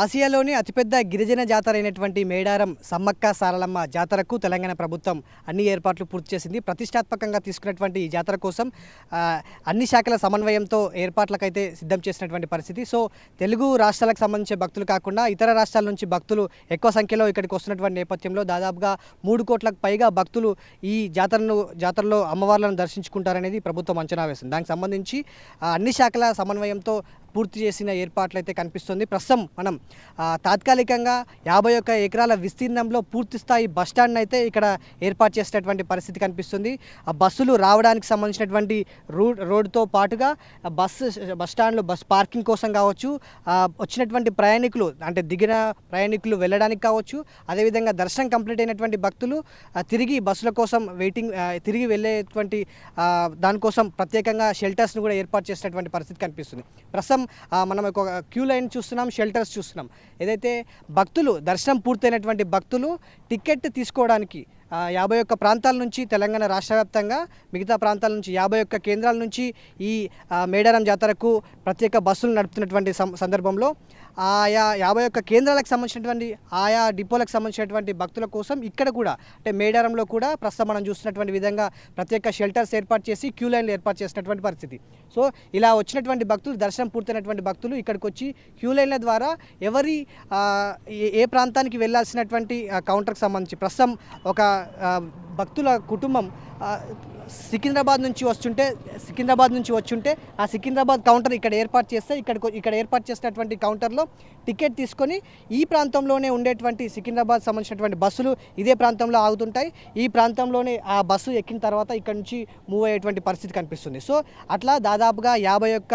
ఆసియాలోని అతిపెద్ద గిరిజన జాతర అయినటువంటి మేడారం సమ్మక్క సారలమ్మ జాతరకు తెలంగాణ ప్రభుత్వం అన్ని ఏర్పాట్లు పూర్తి చేసింది. ప్రతిష్టాత్మకంగా తీసుకున్నటువంటి ఈ జాతర కోసం అన్ని శాఖల సమన్వయంతో ఏర్పాట్లకైతే సిద్ధం చేసినటువంటి పరిస్థితి. సో తెలుగు రాష్ట్రాలకు సంబంధించిన భక్తులు కాకుండా ఇతర రాష్ట్రాల నుంచి భక్తులు ఎక్కువ సంఖ్యలో ఇక్కడికి వస్తున్నటువంటి నేపథ్యంలో దాదాపుగా మూడు కోట్లకు పైగా భక్తులు ఈ జాతరను జాతరలో అమ్మవార్లను దర్శించుకుంటారనేది ప్రభుత్వం అంచనా వేస్తుంది దానికి సంబంధించి అన్ని శాఖల సమన్వయంతో పూర్తి చేసిన ఏర్పాట్లు అయితే కనిపిస్తుంది. ప్రస్తుతం మనం తాత్కాలికంగా యాభై ఒక్క ఎకరాల విస్తీర్ణంలో పూర్తి స్థాయి బస్ స్టాండ్ అయితే ఇక్కడ ఏర్పాటు చేసినటువంటి పరిస్థితి కనిపిస్తుంది. ఆ బస్సులు రావడానికి సంబంధించినటువంటి రూట్ రోడ్డుతో పాటుగా బస్సు బస్ స్టాండ్లో బస్ పార్కింగ్ కోసం కావచ్చు వచ్చినటువంటి ప్రయాణికులు అంటే దిగిన ప్రయాణికులు వెళ్ళడానికి కావచ్చు అదేవిధంగా దర్శనం కంప్లీట్ అయినటువంటి భక్తులు తిరిగి బస్సుల కోసం వెయిటింగ్ తిరిగి వెళ్ళేటువంటి దానికోసం ప్రత్యేకంగా షెల్టర్స్ను కూడా ఏర్పాటు చేసినటువంటి పరిస్థితి కనిపిస్తుంది. ప్రస్తుతం మనం ఒక క్యూ లైన్ చూస్తున్నాం షెల్టర్స్ చూస్తున్నాం. ఏదైతే భక్తులు దర్శనం పూర్తయినటువంటి భక్తులు టికెట్ తీసుకోవడానికి యాభై ఒక్క ప్రాంతాల నుంచి తెలంగాణ రాష్ట్ర వ్యాప్తంగా మిగతా ప్రాంతాల నుంచి యాభై ఒక్క కేంద్రాల నుంచి ఈ మేడారం జాతరకు ప్రత్యేక బస్సులు నడుపుతున్నటువంటి సందర్భంలో ఆయా యాభై ఒక్క కేంద్రాలకు సంబంధించినటువంటి ఆయా డిపోలకు సంబంధించినటువంటి భక్తుల కోసం ఇక్కడ కూడా అంటే మేడారంలో కూడా ప్రస్తుతం మనం చూస్తున్నటువంటి విధంగా ప్రత్యేక షెల్టర్స్ ఏర్పాటు చేసి క్యూ లైన్లు ఏర్పాటు చేసినటువంటి పరిస్థితి. సో ఇలా వచ్చినటువంటి భక్తులు దర్శనం పూర్తయినటువంటి భక్తులు ఇక్కడికి వచ్చి క్యూ లైన్ల ద్వారా ఎవరి ఏ- ప్రాంతానికి వెళ్ళాల్సినటువంటి కౌంటర్కి సంబంధించి ప్రస్తుతం ఒక భక్తుల కుటుంబం సికింద్రాబాద్ నుంచి వస్తుంటే సికింద్రాబాద్ నుంచి వచ్చుంటే ఆ సికింద్రాబాద్ కౌంటర్ ఇక్కడ ఏర్పాటు చేస్తే ఇక్కడ ఇక్కడ ఏర్పాటు చేసినటువంటి కౌంటర్లో టికెట్ తీసుకొని ఈ ప్రాంతంలోనే ఉండేటువంటి సికింద్రాబాద్ సంబంధించినటువంటి బస్సులు ఇదే ప్రాంతంలో ఆగుతుంటాయి. ఈ ప్రాంతంలోనే ఆ బస్సు ఎక్కిన తర్వాత ఇక్కడ నుంచి మూవ్ అయ్యేటువంటి పరిస్థితి కనిపిస్తుంది. సో అట్లా దాదాపుగా యాభై ఒక్క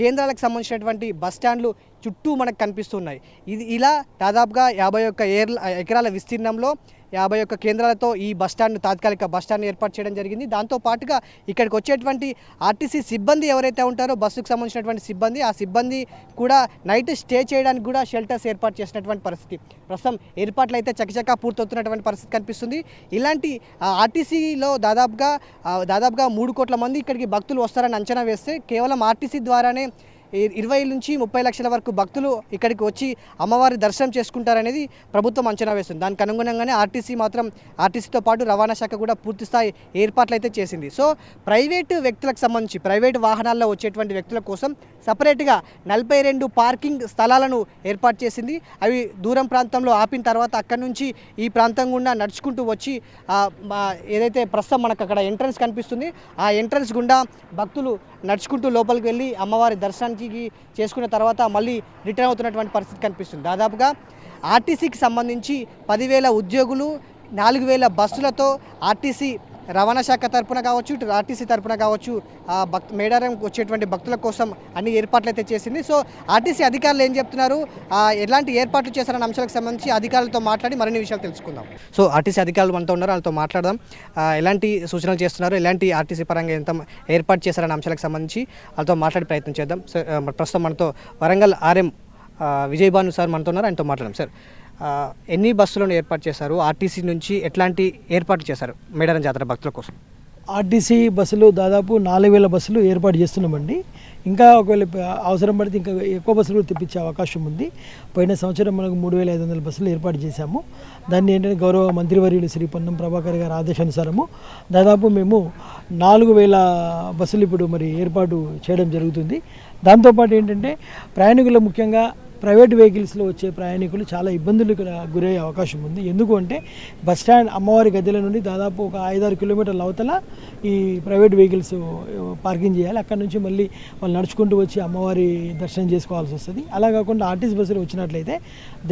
కేంద్రాలకు సంబంధించినటువంటి బస్ స్టాండ్లు చుట్టూ మనకు కనిపిస్తున్నాయి. ఇది ఇలా దాదాపుగా యాభై ఒక్క ఏర్ల ఎకరాల విస్తీర్ణంలో యాభై ఒక్క కేంద్రాలతో ఈ బస్ స్టాండ్ తాత్కాలిక బస్ స్టాండ్ ఏర్పాటు చేయడం జరిగింది. దాంతో పాటుగా ఇక్కడికి వచ్చేటువంటి ఆర్టీసీ సిబ్బంది ఎవరైతే ఉంటారో బస్సుకు సంబంధించినటువంటి సిబ్బంది ఆ సిబ్బంది కూడా నైట్ స్టే చేయడానికి కూడా షెల్టర్స్ ఏర్పాటు చేసినటువంటి పరిస్థితి. ప్రస్తుతం ఏర్పాట్లు అయితే చకచకా పూర్తవుతున్నటువంటి పరిస్థితి కనిపిస్తుంది. ఇలాంటి ఆ, ఆర్టీసీలో దాదాపుగా దాదాపుగా మూడు కోట్ల మంది ఇక్కడికి భక్తులు వస్తారని అంచనా వేస్తే కేవలం ఆర్టీసీ ద్వారానే ఇరవై నుంచి ముప్పై లక్షల వరకు భక్తులు ఇక్కడికి వచ్చి అమ్మవారి దర్శనం చేసుకుంటారనేది ప్రభుత్వం అంచనా వేస్తుంది. దానికి అనుగుణంగానే ఆర్టీసీ మాత్రం ఆర్టీసీతో పాటు రవాణా శాఖ కూడా పూర్తిస్థాయి ఏర్పాట్లు అయితే చేసింది. సో ప్రైవేటు వ్యక్తులకు సంబంధించి ప్రైవేటు వాహనాల్లో వచ్చేటువంటి వ్యక్తుల కోసం సపరేట్గా నలభై రెండు పార్కింగ్ స్థలాలను ఏర్పాటు చేసింది. అవి దూరం ప్రాంతంలో ఆపిన తర్వాత అక్కడి నుంచి ఈ ప్రాంతం గుండా నడుచుకుంటూ వచ్చి ఏదైతే ప్రస్తుతం మనకు అక్కడ ఎంట్రన్స్ కనిపిస్తుంది ఆ ఎంట్రన్స్ గుండా భక్తులు నడుచుకుంటూ లోపలికి వెళ్ళి అమ్మవారి దర్శనానికి చేసుకున్న తర్వాత మళ్ళీ రిటర్న్ అవుతున్నటువంటి పరిస్థితి కనిపిస్తుంది. దాదాపుగా ఆర్టీసీకి సంబంధించి పదివేల ఉద్యోగులు నాలుగు వేల బస్సులతో ఆర్టీసీ రవాణా శాఖ తరపున కావచ్చు ఇటు ఆర్టీసీ తరపున కావచ్చు ఆ భక్ మేడారంకి వచ్చేటువంటి భక్తుల కోసం అన్ని ఏర్పాట్లు అయితే చేసింది. సో ఆర్టీసీ అధికారులు ఏం చెప్తున్నారు? ఎలాంటి ఏర్పాట్లు చేశారన్న అంశాలకు సంబంధించి అధికారులతో మాట్లాడి మరిన్ని విషయాలు తెలుసుకుందాం. సో ఆర్టీసీ అధికారులు మనతో ఉన్నారు వాళ్ళతో మాట్లాడదాం. ఎలాంటి సూచనలు చేస్తున్నారు? ఎలాంటి ఆర్టీసీ పరంగా ఎంత ఏర్పాటు చేశారన్న అంశాలకు సంబంధించి వాళ్ళతో మాట్లాడే ప్రయత్నం చేద్దాం. సో ప్రస్తుతం మనతో వరంగల్ ఆర్ఎం విజయభాను విజయ్ భాను సార్ మనతో ఉన్నారు. ఆయనతో మాట్లాడదాం సార్. ఎన్ని బస్సులను ఏర్పాటు చేశారు? ఆర్టీసీ నుంచి ఎట్లాంటి ఏర్పాటు చేశారు మేడారం జాతర భక్తుల కోసం? ఆర్టీసీ బస్సులు దాదాపు నాలుగు వేల బస్సులు ఏర్పాటు చేస్తున్నామండి. ఇంకా ఒకవేళ అవసరం పడితే ఇంకా ఎక్కువ బస్సులు కూడా తెప్పించే అవకాశం ఉంది. పోయిన సంవత్సరం మనకు మూడు వేల ఐదు వందల బస్సులు ఏర్పాటు చేశాము. దాన్ని ఏంటంటే గౌరవ మంత్రివర్యులు శ్రీ పొన్నం ప్రభాకర్ గారి ఆదేశానుసారము దాదాపు మేము నాలుగు వేల బస్సులు ఇప్పుడు మరి ఏర్పాటు చేయడం జరుగుతుంది. దాంతోపాటు ఏంటంటే ప్రయాణికులు ముఖ్యంగా ప్రైవేట్ వెహికల్స్లో వచ్చే ప్రయాణికులు చాలా ఇబ్బందులకు గురయ్యే అవకాశం ఉంది. ఎందుకంటే బస్ స్టాండ్ అమ్మవారి గదిల నుండి దాదాపు ఒక ఐదారు కిలోమీటర్ల అవతల ఈ ప్రైవేట్ వెహికల్స్ పార్కింగ్ చేయాలి. అక్కడ నుంచి మళ్ళీ వాళ్ళు నడుచుకుంటూ వచ్చి అమ్మవారి దర్శనం చేసుకోవాల్సి వస్తుంది. అలా కాకుండా ఆర్టీసీ బస్సులు వచ్చినట్లయితే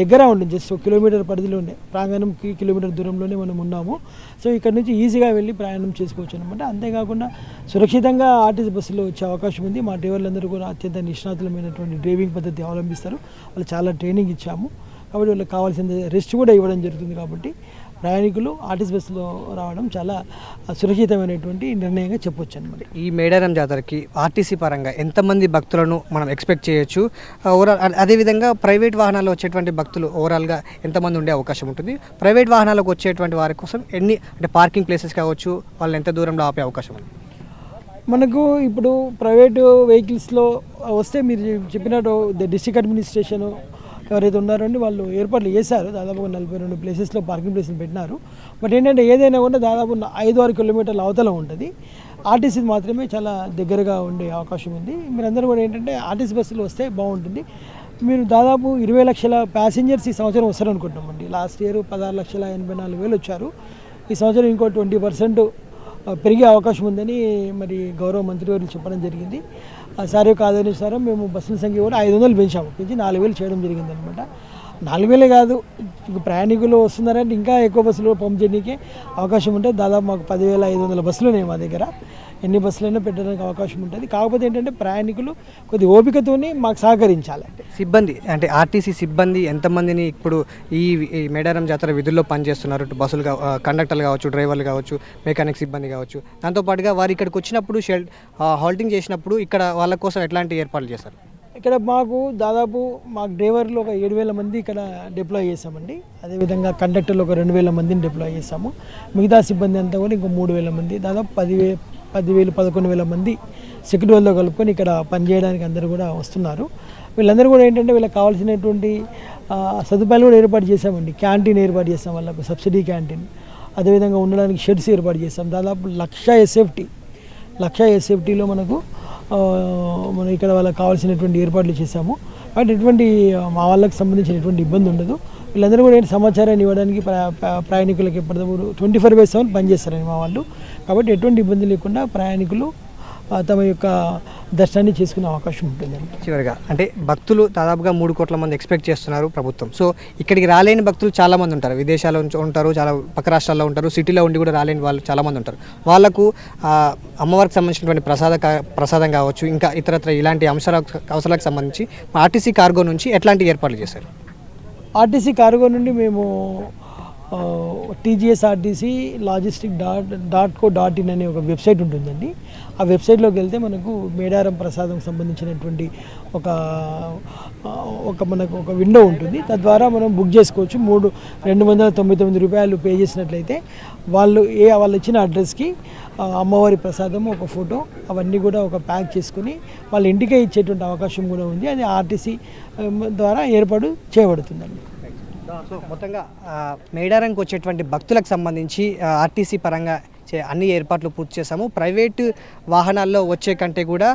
దగ్గర ఉంటుంది జస్ట్ ఒక కిలోమీటర్ పరిధిలోనే ప్రాంగణంకి కిలోమీటర్ దూరంలోనే మనం ఉన్నాము. సో ఇక్కడ నుంచి ఈజీగా వెళ్ళి ప్రయాణం చేసుకోవచ్చు అనమాట అంతేకాకుండా సురక్షితంగా ఆర్టీసీ బస్సులో వచ్చే అవకాశం ఉంది. మా డ్రైవర్లందరూ కూడా అత్యంత నిష్ణాతులమైనటువంటి డ్రైవింగ్ పద్ధతి అవలంబిస్తారు. వాళ్ళు చాలా ట్రైనింగ్ ఇచ్చాము. కాబట్టి వాళ్ళకి కావాల్సిన రెస్ట్ కూడా ఇవ్వడం జరుగుతుంది కాబట్టి ప్రయాణికులు ఆర్టీసీ బస్సులో రావడం చాలా సురక్షితమైనటువంటి నిర్ణయంగా చెప్పొచ్చు అనమాట ఈ మేడారం జాతరకి ఆర్టీసీ పరంగా ఎంతమంది భక్తులను మనం ఎక్స్పెక్ట్ చేయొచ్చు? ఓవరాల్ అదేవిధంగా ప్రైవేట్ వాహనాల్లో వచ్చేటువంటి భక్తులు ఓవరాల్గా ఎంతమంది ఉండే అవకాశం ఉంటుంది? ప్రైవేట్ వాహనాలకు వచ్చేటువంటి వారి కోసం ఎన్ని అంటే పార్కింగ్ ప్లేసెస్ కావచ్చు వాళ్ళని ఎంత దూరంలో ఆపే అవకాశం ఉంది? మనకు ఇప్పుడు ప్రైవేటు వెహికల్స్లో వస్తే మీరు చెప్పినట్టు డిస్టిక్ అడ్మినిస్ట్రేషను ఎవరైతే ఉన్నారో అండి వాళ్ళు ఏర్పాట్లు చేశారు. దాదాపు ఒక నలభై రెండు ప్లేసెస్లో పార్కింగ్ ప్లేసెస్ పెట్టినారు. బట్ ఏంటంటే ఏదైనా కూడా దాదాపు ఐదు ఆరు కిలోమీటర్ల అవతల ఉంటుంది. ఆర్టీసీ మాత్రమే చాలా దగ్గరగా ఉండే అవకాశం ఉంది. మీరందరూ కూడా ఏంటంటే ఆర్టీసీ బస్సులు వస్తే బాగుంటుంది. మీరు దాదాపు ఇరవై లక్షల ప్యాసింజర్స్ ఈ సంవత్సరం వస్తారు అనుకుంటున్నామండి లాస్ట్ ఇయర్ పదహారు లక్షల ఎనభై నాలుగు వేలు వచ్చారు. ఈ సంవత్సరం ఇంకో ట్వంటీ పర్సెంట్ పెరిగే అవకాశం ఉందని మరి గౌరవ మంత్రి గారు చెప్పడం జరిగింది. ఆ సార్ యొక్క ఆదేశానుసారం మేము బస్సుల సంఖ్య కూడా ఐదు వందలు పెంచాము. పెంచి నాలుగు వేలు చేయడం జరిగింది అనమాట నాలుగు వేలే కాదు ప్రయాణికులు వస్తున్నారంటే ఇంకా ఎక్కువ బస్సులు పంప్ చేయడానికి అవకాశం ఉంటే దాదాపు మాకు పదివేల ఐదు వందల బస్సులు ఉన్నాయి మా దగ్గర. ఎన్ని బస్సులైనా పెట్టడానికి అవకాశం ఉంటుంది. కాకపోతే ఏంటంటే ప్రయాణికులు కొద్ది ఓపికతోని మాకు సహకరించాలి సిబ్బంది అంటే ఆర్టీసీ సిబ్బంది ఎంతమందిని ఇప్పుడు ఈ మేడారం జాతర విధుల్లో పనిచేస్తున్నారు? బస్సులు కండక్టర్లు కావచ్చు డ్రైవర్లు కావచ్చు మెకానిక్ సిబ్బంది కావచ్చు. దాంతోపాటుగా వారు ఇక్కడికి వచ్చినప్పుడు షెల్ హాల్టింగ్ చేసినప్పుడు ఇక్కడ వాళ్ళ కోసం ఎట్లాంటి ఏర్పాట్లు చేస్తారు ఇక్కడ మాకు దాదాపు మాకు డ్రైవర్లు ఒక ఏడు వేల మంది ఇక్కడ డిప్లాయ్ చేసామండి అదేవిధంగా కండక్టర్లు ఒక రెండు వేల మందిని డిప్లాయ్ చేసాము మిగతా సిబ్బంది అంతా కూడా ఇంకో మూడు వేల మంది. దాదాపు పదివే పదివేలు పదకొండు వేల మంది సెక్యూరిటీ వాళ్ళతో కలుపుకొని ఇక్కడ పనిచేయడానికి అందరూ కూడా వస్తున్నారు. వీళ్ళందరూ కూడా ఏంటంటే వీళ్ళకి కావాల్సినటువంటి సదుపాయాలు కూడా ఏర్పాటు చేసామండి క్యాంటీన్ ఏర్పాటు చేసాం వాళ్ళకు సబ్సిడీ క్యాంటీన్. అదేవిధంగా ఉండడానికి షెడ్స్ ఏర్పాటు చేసాం దాదాపు లక్ష ఎస్ఎఫ్టీ లక్ష ఎస్ఎఫ్టీలో మనకు మనం ఇక్కడ వాళ్ళకి కావాల్సినటువంటి ఏర్పాట్లు చేశాము. కాబట్టి ఎటువంటి మా వాళ్ళకి సంబంధించిన ఎటువంటి ఇబ్బంది ఉండదు. వీళ్ళందరూ కూడా ఏంటి సమాచారాన్ని ఇవ్వడానికి ప్ర- ప్ర- ప్రయాణికులకి ఎప్పటికప్పుడు ట్వంటీ ఫోర్ బై సెవెన్ పనిచేస్తారని మా వాళ్ళు. కాబట్టి ఎటువంటి ఇబ్బంది లేకుండా ప్రయాణికులు తమ యొక్క దర్శనాన్ని చేసుకునే అవకాశం ఉంటుంది. చివరిగా అంటే భక్తులు దాదాపుగా మూడు కోట్ల మంది ఎక్స్పెక్ట్ చేస్తున్నారు ప్రభుత్వం. సో ఇక్కడికి రాలేని భక్తులు చాలామంది ఉంటారు. విదేశాల్లో ఉంటారు చాలా పక్క రాష్ట్రాల్లో ఉంటారు సిటీలో ఉండి కూడా రాలేని వాళ్ళు చాలామంది ఉంటారు. వాళ్ళకు అమ్మవారికి సంబంధించినటువంటి ప్రసాద కా- ప్రసాదం కావచ్చు ఇంకా ఇతరత్ర ఇలాంటి అంశాల అవసరాలకు సంబంధించి ఆర్టీసీ కార్గో నుంచి ఎట్లాంటి ఏర్పాట్లు చేశారు? ఆర్టీసీ కార్గో నుండి మేము TGSRTC logistic dot dot co dot in అనే ఒక వెబ్సైట్ ఉంటుందండి. ఆ వెబ్సైట్లోకి వెళ్తే మనకు మేడారం ప్రసాదం సంబంధించినటువంటి ఒక ఒక మనకు ఒక విండో ఉంటుంది. తద్వారా మనం బుక్ చేసుకోవచ్చు. మూడు రెండు వందల తొంభై తొమ్మిది రూపాయలు పే చేసినట్లయితే వాళ్ళు ఏ వాళ్ళు ఇచ్చిన అడ్రస్కి అమ్మవారి ప్రసాదం ఒక ఫోటో అవన్నీ కూడా ఒక ప్యాక్ చేసుకుని వాళ్ళ ఇంటికే ఇచ్చేటువంటి అవకాశం కూడా ఉంది. అది ఆర్టీసీ ద్వారా ఏర్పాటు చేయబడుతుందండి. సో మొత్తంగా మేడారంకి వచ్చేటువంటి భక్తులకు సంబంధించి ఆర్టీసీ పరంగా చే- అన్ని ఏర్పాట్లు పూర్తి చేశాము. ప్రైవేట్ వాహనాల్లో వచ్చే కంటే కూడా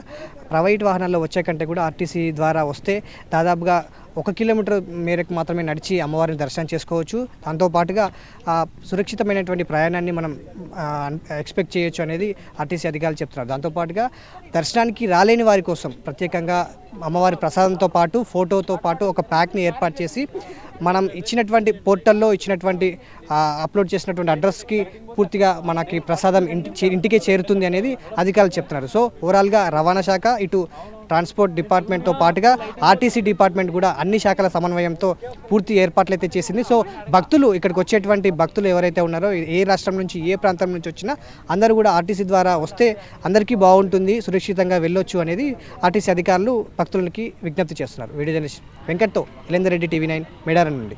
ప్రైవేట్ వాహనాల్లో వచ్చే కంటే కూడా ఆర్టీసీ ద్వారా వస్తే దాదాపుగా ఒక కిలోమీటర్ మేరకు మాత్రమే నడిచి అమ్మవారిని దర్శనం చేసుకోవచ్చు. దాంతోపాటుగా సురక్షితమైనటువంటి ప్రయాణాన్ని మనం ఎక్స్పెక్ట్ చేయొచ్చు అనేది ఆర్టీసీ అధికారులు చెప్తున్నారు. దాంతోపాటుగా దర్శనానికి రాలేని వారి కోసం ప్రత్యేకంగా అమ్మవారి ప్రసాదంతో పాటు ఫోటోతో పాటు ఒక ప్యాక్ని ఏర్పాటు చేసి మనం ఇచ్చినటువంటి పోర్టల్లో ఇచ్చినటువంటి అప్లోడ్ చేసినటువంటి అడ్రస్కి పూర్తిగా మనకి ప్రసాదం ఇంటి చే- ఇంటికే చేరుతుంది అనేది అధికారులు చెప్తున్నారు. సో ఓవరాల్గా రవాణా శాఖ ఇటు ట్రాన్స్పోర్ట్ డిపార్ట్మెంట్తో పాటుగా ఆర్టీసీ డిపార్ట్మెంట్ కూడా అన్ని శాఖల సమన్వయంతో పూర్తి ఏర్పాట్లు అయితే చేసింది. సో భక్తులు ఇక్కడికి వచ్చేటువంటి భక్తులు ఎవరైతే ఉన్నారో ఏ రాష్ట్రం నుంచి ఏ ప్రాంతం నుంచి వచ్చినా అందరూ కూడా ఆర్టీసీ ద్వారా వస్తే అందరికీ బాగుంటుంది సురక్షితంగా వెళ్ళొచ్చు అనేది ఆర్టీసీ అధికారులు భక్తులకి విజ్ఞప్తి చేస్తున్నారు. వీడియో జర్నలిస్ట్ వెంకట్తో ఇలేందర్ రెడ్డి టీవీ నైన్ మేడారం నుండి.